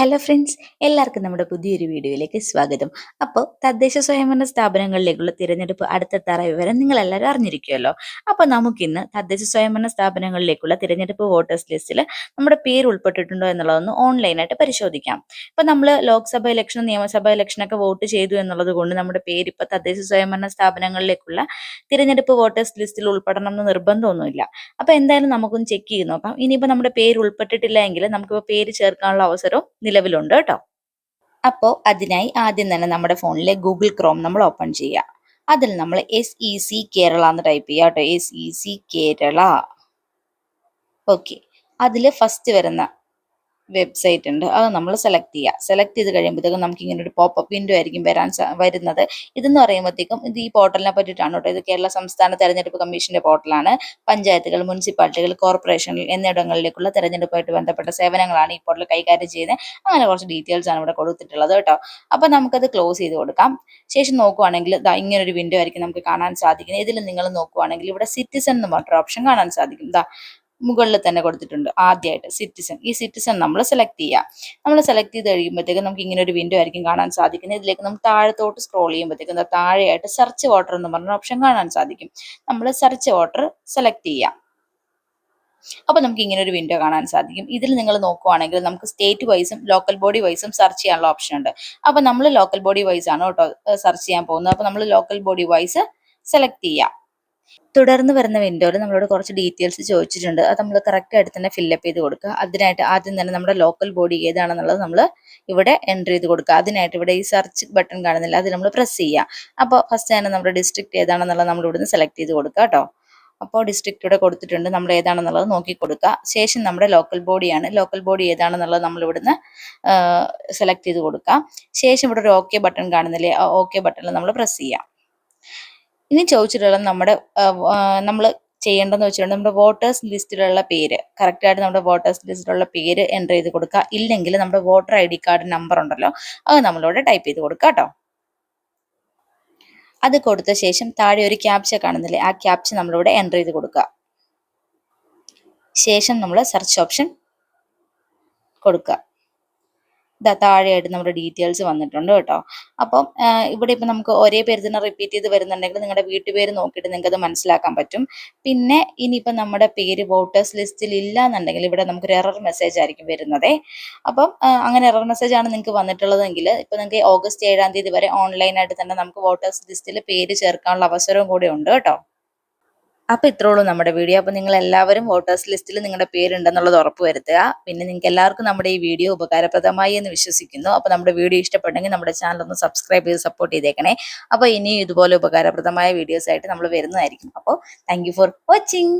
Hello friends എല്ലാവർക്കും നമ്മുടെ പുതിയൊരു വീഡിയോയിലേക്ക് സ്വാഗതം. അപ്പോൾ തദ്ദേശ സ്വയംഭരണ സ്ഥാപനങ്ങളിലേക്കുള്ള തിരഞ്ഞെടുപ്പ് അടുത്തെത്താറ വിവരം നിങ്ങൾ എല്ലാവരും അറിഞ്ഞിരിക്കുമല്ലോ. അപ്പോൾ നമുക്കിന്ന് തദ്ദേശ സ്വയംഭരണ സ്ഥാപനങ്ങളിലേക്കുള്ള തിരഞ്ഞെടുപ്പ് വോട്ടേഴ്സ് ലിസ്റ്റിൽ നമ്മുടെ പേര് ഉൾപ്പെട്ടിട്ടുണ്ടോ എന്നുള്ളതൊന്ന് ഓൺലൈനായിട്ട് പരിശോധിക്കാം. ഇപ്പോൾ നമ്മൾ ലോക്സഭ ഇലക്ഷനും നിയമസഭ ഇലക്ഷനൊക്കെ വോട്ട് ചെയ്തു എന്നുള്ളത് കൊണ്ട് നമ്മുടെ പേര് ഇപ്പോൾ തദ്ദേശ സ്വയംഭരണ സ്ഥാപനങ്ങളിലേക്കുള്ള തിരഞ്ഞെടുപ്പ് വോട്ടേഴ്സ് ലിസ്റ്റിൽ ഉൾപ്പെടണം എന്ന് നിർബന്ധമൊന്നുമില്ല. അപ്പോൾ എന്തായാലും നമുക്കൊന്ന് ചെക്ക് ചെയ്ത് നോക്കാം. ഇനിയിപ്പോൾ നമ്മുടെ പേര് ഉൾപ്പെട്ടിട്ടില്ല എങ്കിൽ നമുക്കിപ്പോൾ പേര് ചേർക്കാനുള്ള അവസരവും നിലവിലുണ്ട് കേട്ടോ. അപ്പോൾ അതിനായി ആദ്യം തന്നെ നമ്മുടെ ഫോണിലെ ഗൂഗിൾ ക്രോം നമ്മൾ ഓപ്പൺ ചെയ്യുക. അതിൽ നമ്മൾ എസ് ഇ സി കേരള എന്ന് ടൈപ്പ് ചെയ്യുക കേട്ടോ. S E C Kerala okay അതിൽ ഫസ്റ്റ് വരുന്ന വെബ്സൈറ്റ് ഉണ്ട്. അത് നമ്മൾ സെലക്ട് ചെയ്യുക സെലക്ട് ചെയ്ത് കഴിയുമ്പോഴത്തേക്കും നമുക്ക് ഇങ്ങനെ ഒരു പോപ്പപ്പ് വിൻഡോ ആയിരിക്കും വരാൻ വരുന്നത്. ഇതെന്ന് പറയുമ്പോഴത്തേക്കും ഇത് ഈ പോർട്ടലിനെ പറ്റിയിട്ടാണ് കേട്ടോ. ഇത് കേരള സംസ്ഥാന തെരഞ്ഞെടുപ്പ് കമ്മീഷന്റെ പോർട്ടലാണ് പഞ്ചായത്തുകൾ മുനിസിപ്പാലിറ്റികൾ കോർപ്പറേഷനുകൾ എന്നിവിടങ്ങളിലേക്കുള്ള തെരഞ്ഞെടുപ്പുമായിട്ട് ബന്ധപ്പെട്ട സേവനങ്ങളാണ് ഈ പോർട്ടൽ കൈകാര്യം ചെയ്യുന്നത്. അങ്ങനെ കുറച്ച് ഡീറ്റെയിൽസ് ആണ് ഇവിടെ കൊടുത്തിട്ടുള്ളത് കേട്ടോ. അപ്പൊ നമുക്കത് ക്ലോസ് ചെയ്ത് കൊടുക്കാം. ശേഷം നോക്കുവാണെങ്കിൽ ഇങ്ങനെ ഒരു വിൻഡോ ആയിരിക്കും നമുക്ക് കാണാൻ സാധിക്കുന്നത്. ഇതിൽ നിങ്ങൾ നോക്കുവാണെങ്കിൽ ഇവിടെ സിറ്റിസൺ എന്ന് പറഞ്ഞൊരു ഓപ്ഷൻ കാണാൻ സാധിക്കും. ദാ മുകളിൽ തന്നെ കൊടുത്തിട്ടുണ്ട് ആദ്യമായിട്ട് സിറ്റിസൺ ഈ സിറ്റിസൺ നമ്മൾ സെലക്ട് ചെയ്യുക നമ്മൾ സെലക്ട് ചെയ്ത് കഴിയുമ്പോഴത്തേക്കും നമുക്ക് ഇങ്ങനെ ഒരു വിൻഡോ ആയിരിക്കും കാണാൻ സാധിക്കുന്നത്. ഇതിലേക്ക് നമുക്ക് താഴത്തോട്ട് സ്ക്രോൾ ചെയ്യുമ്പോഴത്തേക്കും താഴെയായിട്ട് സെർച്ച് വാട്ടർ എന്ന് പറഞ്ഞ ഓപ്ഷൻ കാണാൻ സാധിക്കും. നമ്മൾ സെർച്ച് വാട്ടർ സെലക്ട് ചെയ്യാം. അപ്പൊ നമുക്ക് ഇങ്ങനെ ഒരു വിൻഡോ കാണാൻ സാധിക്കും. ഇതിൽ നിങ്ങൾ നോക്കുവാണെങ്കിൽ നമുക്ക് സ്റ്റേറ്റ് വൈസും ലോക്കൽ ബോഡി വൈസും സെർച്ച് ചെയ്യാനുള്ള ഓപ്ഷൻ ഉണ്ട്. അപ്പൊ നമ്മൾ ലോക്കൽ ബോഡി വൈസ് ആണ് കേട്ടോ സെർച്ച് ചെയ്യാൻ പോകുന്നത്. അപ്പൊ നമ്മൾ ലോക്കൽ ബോഡി വൈസ് സെലക്ട് ചെയ്യാം. തുടർന്ന് വരുന്ന വിൻഡോയിൽ നമ്മളോട് കുറച്ച് ഡീറ്റെയിൽസ് ചോദിച്ചിട്ടുണ്ട്. അത് നമ്മൾ കറക്റ്റ് ആയിട്ട് തന്നെ ഫില്ലപ്പ് ചെയ്ത് കൊടുക്കുക. അതിനായിട്ട് ആദ്യം തന്നെ നമ്മുടെ ലോക്കൽ ബോഡി ഏതാണെന്നുള്ളത് നമ്മൾ ഇവിടെ എന്റർ ചെയ്ത് കൊടുക്കുക. അതിനായിട്ട് ഇവിടെ ഈ സെർച്ച് ബട്ടൺ കാണുന്നില്ല. അത് നമ്മൾ പ്രസ് ചെയ്യുക. അപ്പോൾ ഫസ്റ്റ് തന്നെ നമ്മുടെ ഡിസ്ട്രിക്ട് ഏതാണെന്നുള്ളത് നമ്മൾ ഇവിടുന്ന് സെലക്ട് ചെയ്ത് കൊടുക്കുക കേട്ടോ. അപ്പോൾ ഡിസ്ട്രിക്ട് ഇവിടെ കൊടുത്തിട്ടുണ്ട്. നമ്മൾ ഏതാണെന്നുള്ളത് നോക്കി കൊടുക്കുക. ശേഷം നമ്മുടെ ലോക്കൽ ബോഡിയാണ് ലോക്കൽ ബോഡി ഏതാണെന്നുള്ളത് നമ്മൾ ഇവിടുന്ന് സെലക്ട് ചെയ്ത് കൊടുക്കുക. ശേഷം ഇവിടെ ഒരു ഓക്കെ ബട്ടൺ കാണുന്നില്ലേ? ആ ഓക്കെ ബട്ടണിൽ നമ്മൾ പ്രസ് ചെയ്യാം ഇനി ചോദിച്ചിട്ടുള്ള നമ്മുടെ നമ്മൾ ചെയ്യേണ്ടതെന്ന് വെച്ചിട്ടുണ്ടെങ്കിൽ നമ്മുടെ വോട്ടേഴ്സ് ലിസ്റ്റിലുള്ള പേര് കറക്റ്റായിട്ട് നമ്മുടെ വോട്ടേഴ്സ് ലിസ്റ്റിലുള്ള പേര് എന്റർ ചെയ്ത് കൊടുക്കുക. ഇല്ലെങ്കിൽ നമ്മുടെ voter I D card number ഉണ്ടല്ലോ അത് നമ്മളിവിടെ ടൈപ്പ് ചെയ്ത് കൊടുക്കുക കേട്ടോ. അത് കൊടുത്ത ശേഷം താഴെ ഒരു ക്യാപ്ച കാണുന്നില്ലേ ആ ക്യാപ്ച നമ്മളിവിടെ എന്റർ ചെയ്ത് കൊടുക്കുക. ശേഷം നമ്മൾ സെർച്ച് ഓപ്ഷൻ കൊടുക്കുക. താഴെയായിട്ട് നമ്മുടെ ഡീറ്റെയിൽസ് വന്നിട്ടുണ്ട് കേട്ടോ. അപ്പം ഇവിടെ ഇപ്പം നമുക്ക് ഒരേ പേര് തന്നെ റിപ്പീറ്റ് ചെയ്ത് വരുന്നുണ്ടെങ്കിൽ നിങ്ങളുടെ വീട്ടുപേര് നോക്കിയിട്ട് നിങ്ങൾക്ക് അത് മനസ്സിലാക്കാൻ പറ്റും. പിന്നെ ഇനിയിപ്പം നമ്മുടെ പേര് വോട്ടേഴ്സ് ലിസ്റ്റിൽ ഇല്ല എന്നുണ്ടെങ്കിൽ ഇവിടെ നമുക്കൊരു എറർ മെസ്സേജ് ആയിരിക്കും വരുന്നത്. അപ്പം അങ്ങനെ എറർ മെസ്സേജ് ആണ് നിങ്ങൾക്ക് വന്നിട്ടുള്ളതെങ്കിൽ ഇപ്പം നിങ്ങൾക്ക് ഓഗസ്റ്റ് ഏഴാം തീയതി വരെ ഓൺലൈനായിട്ട് തന്നെ നമുക്ക് വോട്ടേഴ്സ് ലിസ്റ്റിൽ പേര് ചേർക്കാനുള്ള അവസരവും കൂടെ ഉണ്ട് കേട്ടോ. അപ്പൊ ഇത്രേ ഉള്ളൂ നമ്മുടെ വീഡിയോ. അപ്പൊ നിങ്ങൾ എല്ലാവരും വോട്ടേഴ്സ് ലിസ്റ്റിൽ നിങ്ങളുടെ പേരുണ്ടെന്നുള്ളത് ഉറപ്പ് വരുത്തുക. പിന്നെ നിങ്ങൾക്ക് എല്ലാവർക്കും നമ്മുടെ ഈ വീഡിയോ ഉപകാരപ്രദമായി എന്ന് വിശ്വസിക്കുന്നു. അപ്പൊ നമ്മുടെ വീഡിയോ ഇഷ്ടപ്പെട്ടെങ്കിൽ നമ്മുടെ ചാനൽ ഒന്ന് സബ്സ്ക്രൈബ് ചെയ്ത് സപ്പോർട്ട് ചെയ്തേക്കണേ. അപ്പൊ ഇനിയും ഇതുപോലെ ഉപകാരപ്രദമായ വീഡിയോസ് ആയിട്ട് നമ്മൾ വരുന്നതായിരിക്കും. അപ്പോൾ താങ്ക് ഫോർ വാച്ചിങ്